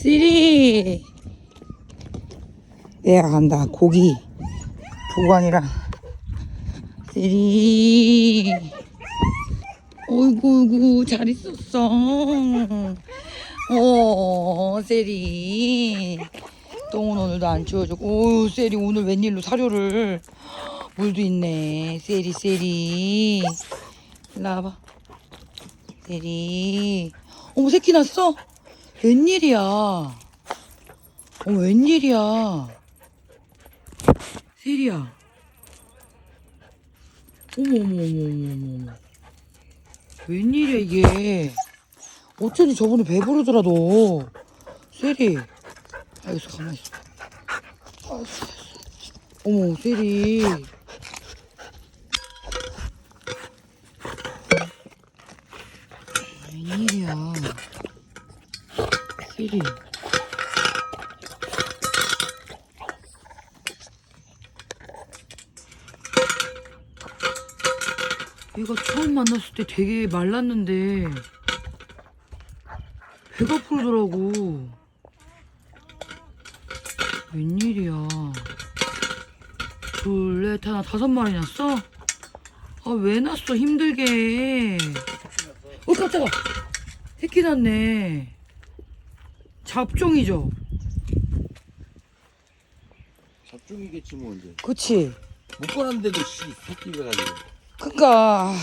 쓰리. 내가 간다. 고기. 도관이랑. 쓰리. 어이구, 어이구, 잘 있었어. 어, 세리. 똥은 오늘도 안 치워주고. 오, 세리 오늘 웬일로 사료를. 물도 있네. 세리, 세리. 일로 와봐. 세리. 어머, 새끼 났어? 웬일이야. 어머, 웬일이야. 세리야. 어머, 어머, 어머, 어머, 어머, 어머. 웬일이야, 이게. 어쩐지 저번에 배부르더라, 너. 세리. 알겠어, 가만히 있어. 알았어, 알았어. 어머, 세리. 1위. 얘가 처음 만났을 때 되게 말랐는데 배가 풀더라고 웬일이야. 둘레타나 다섯 마리 났어? 아, 왜 났어? 힘들게. 어, 깜짝아! 새끼 났네. 잡종이죠? 잡종이겠지 뭐 이제 그치? 못 보았는데도 씨 새끼가 가지고 그니까.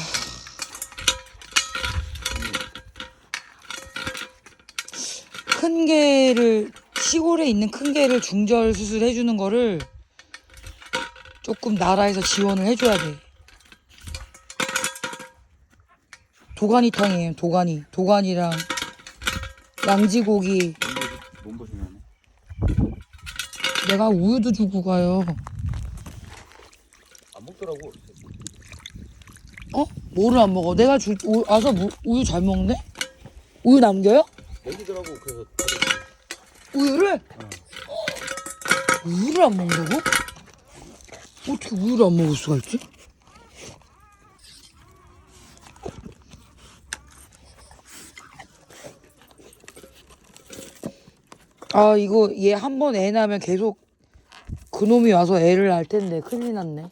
큰 개를, 시골에 있는 큰 개를 중절 수술해 주는 거를 조금 나라에서 지원을 해줘야 돼. 도가니탕이에요, 도가니. 도가니랑 양지고기. 몸보신하네 내가 우유도 주고 가요. 안 먹더라고 어? 뭐를 안 먹어? 내가 줄, 우, 와서 무, 우유 잘 먹네? 우유 남겨요? 먹이더라고 그래서 우유를? 우유를 안 먹는다고? 어떻게 우유를 안 먹을 수가 있지? 아 이거 얘 한 번 애 낳으면 계속 그놈이 와서 애를 낳을 텐데 큰일 났네.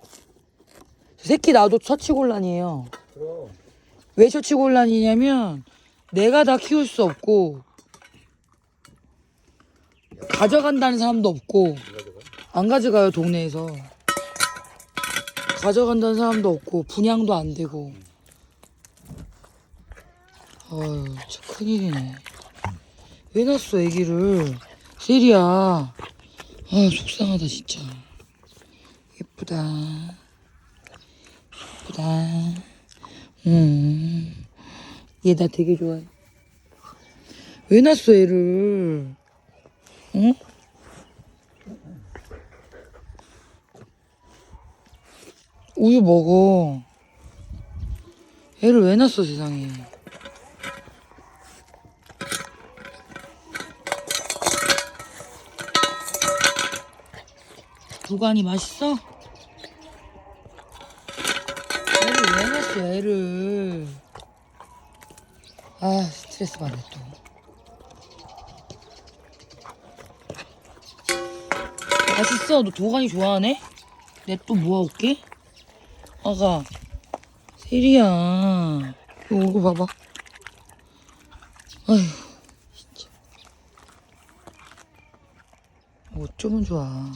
새끼 나도 처치곤란이에요. 그럼. 왜 처치곤란이냐면 내가 다 키울 수 없고 가져간다는 사람도 없고 안 가져가요 동네에서. 가져간다는 사람도 없고 분양도 안 되고. 아유 진짜 큰일이네. 왜 낳았어 애기를 세리야 아 속상하다 진짜 예쁘다 예쁘다 음. 얘 나 되게 좋아해. 왜 낳았어, 얘를? 응? 우유 먹어. 얘를 왜 낳았어, 세상에. 두관이 맛있어? 애를 왜 낳았어, 애를. 아, 스트레스 받네, 또. 맛있어. 너 도가니 좋아하네? 내 또 모아올게. 아가. 세리야. 이거 얼굴 봐봐. 아휴, 진짜. 어쩌면 좋아.